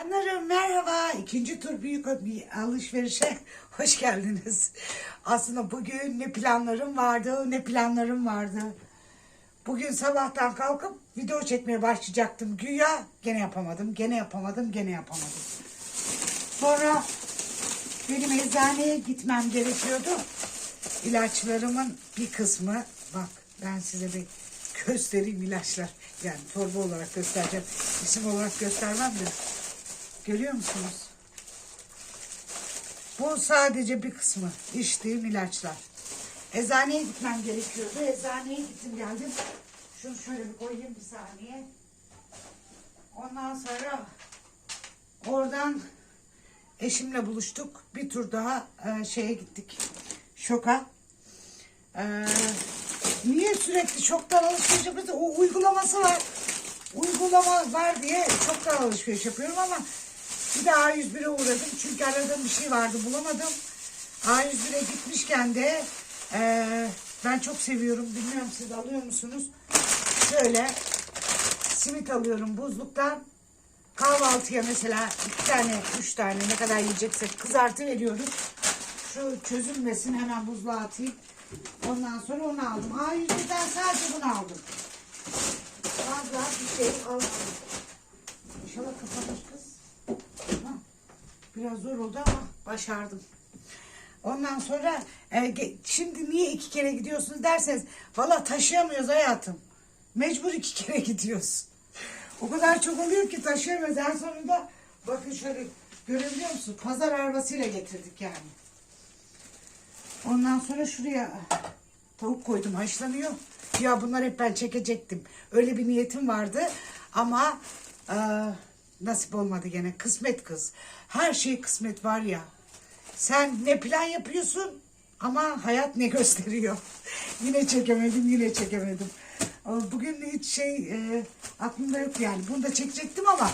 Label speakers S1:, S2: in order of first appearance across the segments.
S1: Canlarım merhaba. İkinci tur büyük bir alışverişe hoş geldiniz. Aslında bugün ne planlarım vardı ne planlarım vardı. Bugün sabahtan kalkıp video çekmeye başlayacaktım. Güya gene yapamadım, gene yapamadım, gene yapamadım. Sonra benim eczaneye gitmem gerekiyordu. İlaçlarımın bir kısmı bak ben size bir göstereyim ilaçlar. Yani torba olarak göstereceğim. İsim olarak göstermem de. Görüyor musunuz? Bu sadece bir kısmı. İçtiğim ilaçlar. Eczaneye gitmem gerekiyordu. Eczaneye gittim geldim. Şunu şöyle bir koyayım bir saniye. Ondan sonra oradan eşimle buluştuk. Bir tur daha e, şeye gittik. Şoka. Ee, niye sürekli çoktan alışveriş yapıyorsun? O uygulaması var. Uygulama var diye çoktan alışveriş yapıyorum ama bir de A101'e uğradım. Çünkü aradığım bir şey vardı bulamadım. A101'e gitmişken de eee, ben çok seviyorum. Bilmiyorum siz alıyor musunuz? Şöyle simit alıyorum buzluktan. Kahvaltıya mesela iki tane, üç tane ne kadar yiyeceksek kızartı veriyoruz. Şu çözülmesin hemen buzluğa atayım. Ondan sonra onu aldım. A101'den sadece bunu aldım. Fazla bir şey almadım. İnşallah kapanır Biraz zor oldu ama başardım. Ondan sonra e, şimdi niye iki kere gidiyorsunuz derseniz valla taşıyamıyoruz hayatım. Mecbur iki kere gidiyoruz. O kadar çok oluyor ki taşıyamıyoruz. En sonunda bakın şöyle görebiliyor musun? Pazar arabasıyla getirdik yani. Ondan sonra şuraya tavuk koydum haşlanıyor. Ya bunlar hep ben çekecektim. Öyle bir niyetim vardı ama e, nasip olmadı gene. Kısmet kız. Her şey kısmet var ya. Sen ne plan yapıyorsun ama hayat ne gösteriyor. yine çekemedim, yine çekemedim. Bugün hiç şey e, aklımda yok yani. Bunu da çekecektim ama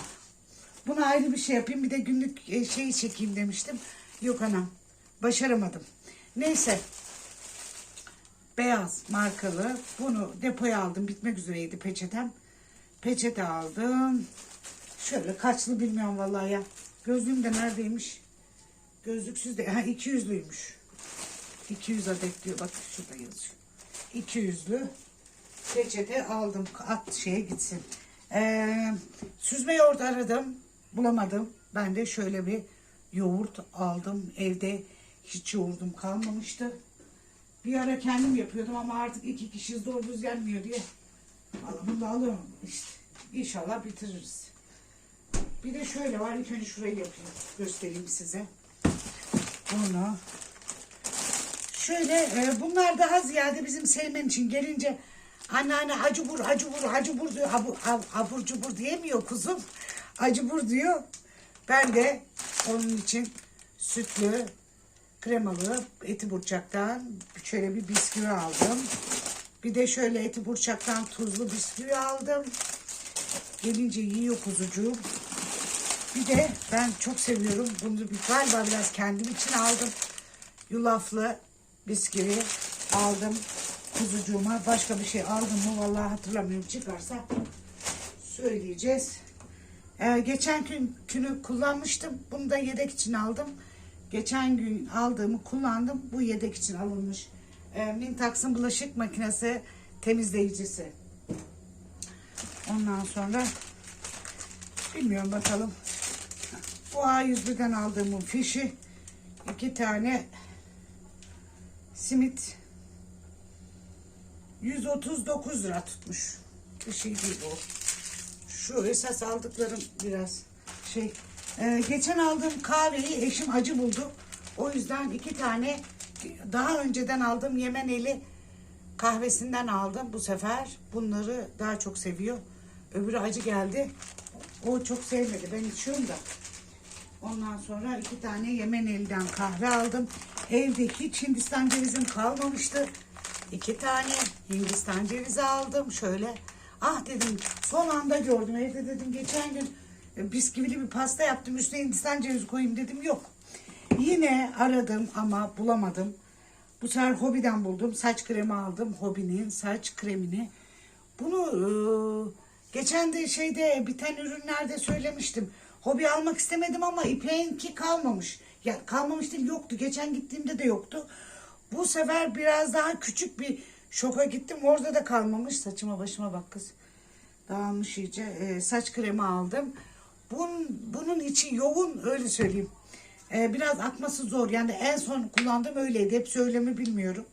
S1: buna ayrı bir şey yapayım. Bir de günlük e, şeyi çekeyim demiştim. Yok anam. Başaramadım. Neyse. Beyaz markalı. Bunu depoya aldım. Bitmek üzereydi peçetem. Peçete aldım. Şöyle kaçlı bilmiyorum vallahi ya. Gözlüğüm de neredeymiş? Gözlüksüz de. Ha 200'lüymüş. 200 adet diyor. Bak şurada yazıyor. 200'lü peçete aldım. At şeye gitsin. Ee, süzme yoğurt aradım. Bulamadım. Ben de şöyle bir yoğurt aldım. Evde hiç yoğurdum kalmamıştı. Bir ara kendim yapıyordum ama artık iki kişi doğru düz gelmiyor diye. Vallahi bunu da alıyorum işte. İnşallah bitiririz. Bir de şöyle var. İlk önce şurayı yapayım. Göstereyim size. Bunu. Şöyle e, bunlar daha ziyade bizim sevmen için gelince anneanne acubur acubur acubur diyor. Abu, ab, abur cubur diyemiyor kuzum. Acubur diyor. Ben de onun için sütlü kremalı eti burçaktan şöyle bir bisküvi aldım. Bir de şöyle eti burçaktan tuzlu bisküvi aldım. Gelince yiyor kuzucuğum. Bir de ben çok seviyorum. Bunu bir, galiba biraz kendim için aldım. Yulaflı bisküvi aldım kuzucuğuma. Başka bir şey aldım mı vallahi hatırlamıyorum. Çıkarsa söyleyeceğiz. Ee, geçen gün günü kullanmıştım. Bunu da yedek için aldım. Geçen gün aldığımı kullandım. Bu yedek için alınmış. Ee, Mintax'ın bulaşık makinesi temizleyicisi. Ondan sonra bilmiyorum bakalım. Bu A101'den aldığımın fişi. iki tane simit 139 lira tutmuş. Bir şey değil bu. Şu esas aldıklarım biraz şey. Ee, geçen aldığım kahveyi eşim acı buldu. O yüzden iki tane daha önceden aldığım Yemeneli kahvesinden aldım bu sefer. Bunları daha çok seviyor. Öbürü acı geldi. O çok sevmedi. Ben içiyorum da. Ondan sonra iki tane Yemeneli'den kahve aldım. Evde hiç Hindistan cevizim kalmamıştı. İki tane Hindistan cevizi aldım. Şöyle ah dedim son anda gördüm. Evde dedim geçen gün e, bisküvili bir pasta yaptım. Üstüne Hindistan cevizi koyayım dedim. Yok. Yine aradım ama bulamadım. Bu sefer Hobi'den buldum. Saç kremi aldım. Hobi'nin saç kremini. Bunu e, geçen de şeyde biten ürünlerde söylemiştim. Hobi almak istemedim ama İpek'inki kalmamış. Ya kalmamış değil yoktu. Geçen gittiğimde de yoktu. Bu sefer biraz daha küçük bir şoka gittim. Orada da kalmamış. Saçıma başıma bak kız. Dağılmış iyice. Ee, saç kremi aldım. Bunun, bunun içi yoğun öyle söyleyeyim. Ee, biraz akması zor. Yani en son kullandığım öyleydi. Hep söylemi bilmiyorum.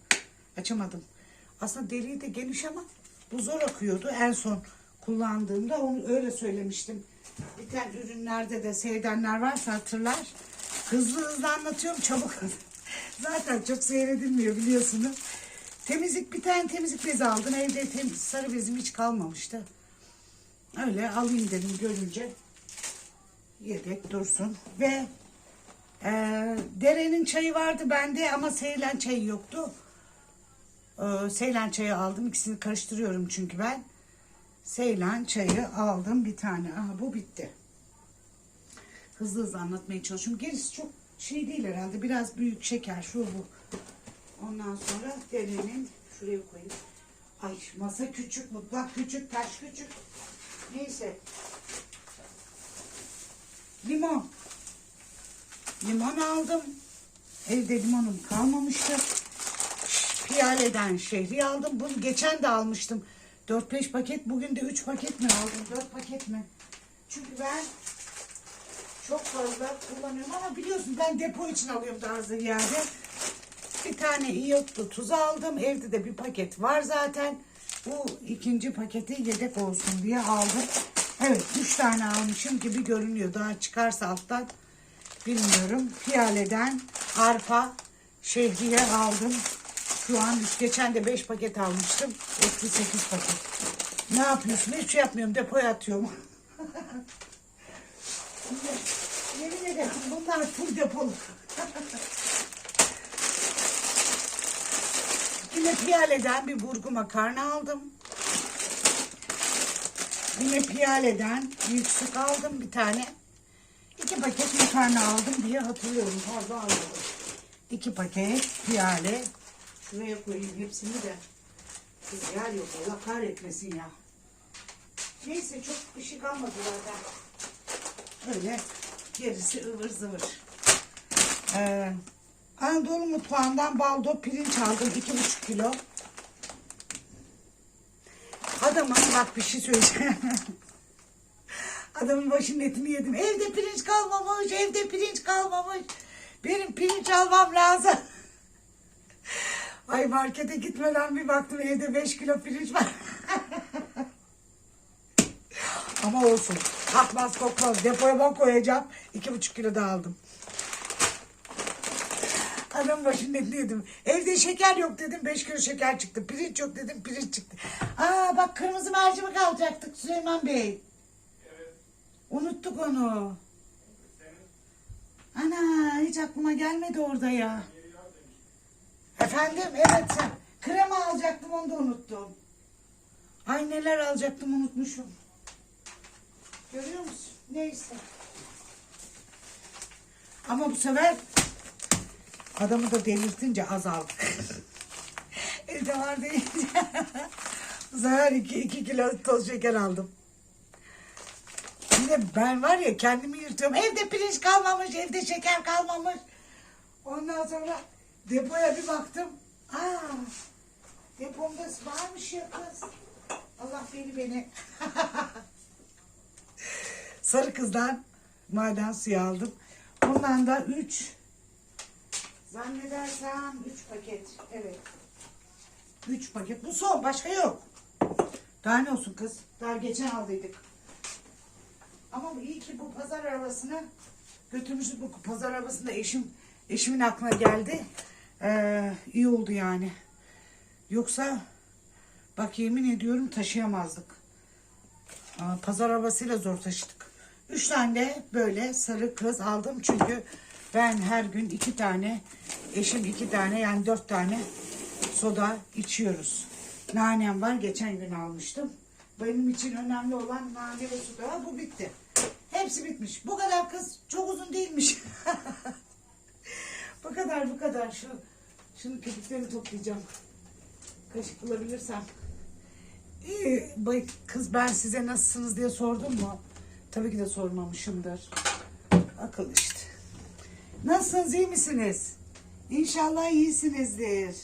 S1: Açamadım. Aslında deliği de geniş ama bu zor akıyordu. En son kullandığımda onu öyle söylemiştim. Bir tane ürünlerde de seyredenler varsa hatırlar. Hızlı hızlı anlatıyorum çabuk. Zaten çok seyredilmiyor biliyorsunuz. Temizlik bir tane temizlik bezi aldım. Evde temiz, sarı bezim hiç kalmamıştı. Öyle alayım dedim görünce. Yedek dursun. Ve e, derenin çayı vardı bende ama Seylan çayı yoktu. E, Seylan çayı aldım. İkisini karıştırıyorum çünkü ben. Seylan çayı aldım bir tane. Aha bu bitti. Hızlı hızlı anlatmaya çalışıyorum. Gerisi çok şey değil herhalde. Biraz büyük şeker şu bu. Ondan sonra derenin şuraya koyayım. Ay masa küçük, mutfak küçük, taş küçük. Neyse. Limon. Limon aldım. Evde limonum kalmamıştı. Piyaleden şehri aldım. Bunu geçen de almıştım. 4-5 paket. Bugün de 3 paket mi aldım? 4 paket mi? Çünkü ben çok fazla kullanıyorum ama biliyorsun ben depo için alıyorum daha ziyade. Bir tane iyotlu tuz aldım. Evde de bir paket var zaten. Bu ikinci paketi yedek olsun diye aldım. Evet üç tane almışım gibi görünüyor. Daha çıkarsa alttan bilmiyorum. Piyaleden arpa şehriye aldım. Şu an geçen de 5 paket almıştım. Eski 8 paket. Ne yapıyorsun? Hiç şey yapmıyorum. Depoya atıyorum. Yemin ederim bunlar full depoluk. Yine Piyale'den bir burgu makarna aldım. Yine Piyale'den büyük sık aldım bir tane. İki paket makarna aldım diye hatırlıyorum. Fazla almadım. İki paket Piyale. Şuraya koyayım hepsini de. Kız yer yok Allah kahretmesin ya. Neyse çok bir şey kalmadı zaten. Öyle gerisi ıvır zıvır. Ee, Anadolu mutfağından baldo pirinç aldım. iki buçuk kilo. Adamın bak bir şey söyleyeceğim. Adamın başının etini yedim. Evde pirinç kalmamış, evde pirinç kalmamış. Benim pirinç almam lazım. Ay markete gitmeden bir baktım evde 5 kilo pirinç var. Ama olsun. Kalkmaz kokmaz. Depoya ben koyacağım. iki buçuk kilo da aldım. Adam başının etini yedim. Evde şeker yok dedim. Beş kilo şeker çıktı. Pirinç yok dedim. Pirinç çıktı. Aa bak kırmızı mercimek alacaktık Süleyman Bey. Unuttuk onu. Ana hiç aklıma gelmedi orada ya. Efendim evet sen. Krema alacaktım onu da unuttum. Ay neler alacaktım unutmuşum. Görüyor musun? Neyse. Ama bu sefer adamı da delirtince az aldık. Evde var deyince. bu sefer iki, iki kilo toz şeker aldım. Yine ben var ya kendimi yırtıyorum. Evde pirinç kalmamış, evde şeker kalmamış. Ondan sonra depoya bir baktım. Aa, depomda varmış ya kız. Allah beni beni. Sarı kızdan maden suyu aldım. Bundan da 3 zannedersem 3 paket. Evet. 3 paket. Bu son. Başka yok. Daha ne olsun kız? Daha geçen aldıydık. Ama iyi ki bu pazar arabasını götürmüştük. Bu pazar arabasında eşim eşimin aklına geldi. Ee, iyi oldu yani. Yoksa bak yemin ediyorum taşıyamazdık. Aa, Pazar arabasıyla zor taşıdık. Üç tane böyle sarı kız aldım. Çünkü ben her gün iki tane, eşim iki tane yani dört tane soda içiyoruz. Nanem var. Geçen gün almıştım. Benim için önemli olan nane ve soda. Bu bitti. Hepsi bitmiş. Bu kadar kız. Çok uzun değilmiş. bu kadar bu kadar. Şu, şunu köpüklerini toplayacağım. Kaşık bulabilirsem. Ee, bay- kız ben size nasılsınız diye sordum mu? Tabii ki de sormamışımdır. Akıl işte. Nasılsınız iyi misiniz? İnşallah iyisinizdir.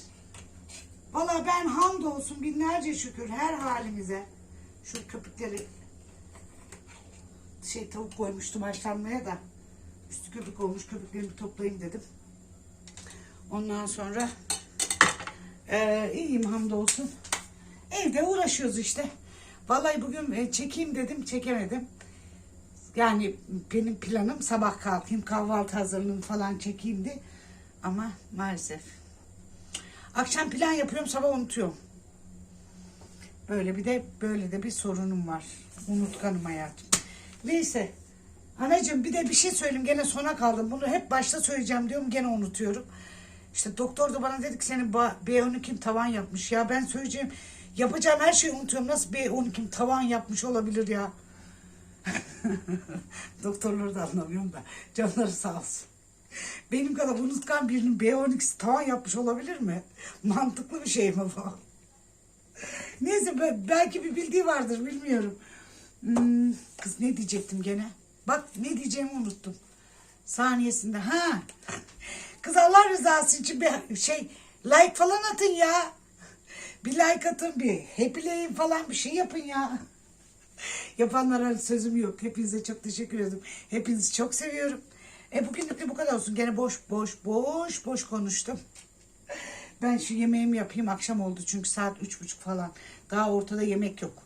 S1: Valla ben hamdolsun binlerce şükür her halimize. Şu köpükleri şey tavuk koymuştum haşlanmaya da üstü köpük olmuş köpüklerimi toplayayım dedim. Ondan sonra eee iyiyim hamdolsun. Evde uğraşıyoruz işte. Vallahi bugün e, çekeyim dedim çekemedim. Yani benim planım sabah kalkayım kahvaltı hazırlığını falan çekeyimdi. Ama maalesef. Akşam plan yapıyorum sabah unutuyorum. Böyle bir de böyle de bir sorunum var. Unutkanım hayatım. Neyse. Anacığım bir de bir şey söyleyeyim gene sona kaldım. Bunu hep başta söyleyeceğim diyorum gene unutuyorum. İşte doktor da bana dedi ki senin ba- B12 tavan yapmış. Ya ben söyleyeceğim yapacağım her şeyi unutuyorum. Nasıl B12 tavan yapmış olabilir ya? Doktorları da anlamıyorum da. Canları sağ olsun. Benim kadar unutkan birinin B12'si tavan yapmış olabilir mi? Mantıklı bir şey mi bu? Neyse be- belki bir bildiği vardır bilmiyorum. Hmm, kız ne diyecektim gene? Bak ne diyeceğimi unuttum. Saniyesinde. Ha. Kız Allah rızası için bir şey like falan atın ya. Bir like atın bir. Happy'leyin falan bir şey yapın ya. Yapanlara sözüm yok. Hepinize çok teşekkür ederim. Hepinizi çok seviyorum. E bugünlük de bu kadar olsun. Gene boş boş boş boş konuştum. Ben şu yemeğimi yapayım. Akşam oldu çünkü saat üç buçuk falan. Daha ortada yemek yok.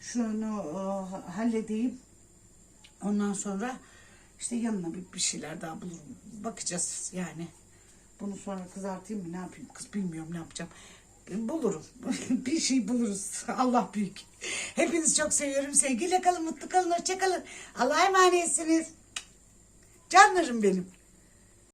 S1: Şunu e, halledeyim. Ondan sonra işte yanına bir, bir şeyler daha bulurum. Bakacağız yani. Bunu sonra kızartayım mı ne yapayım kız bilmiyorum ne yapacağım. Bulurum. bir şey buluruz. Allah büyük. Hepinizi çok seviyorum. Sevgiyle kalın, mutlu kalın, hoşça kalın. Allah'a emanetsiniz. Canlarım benim.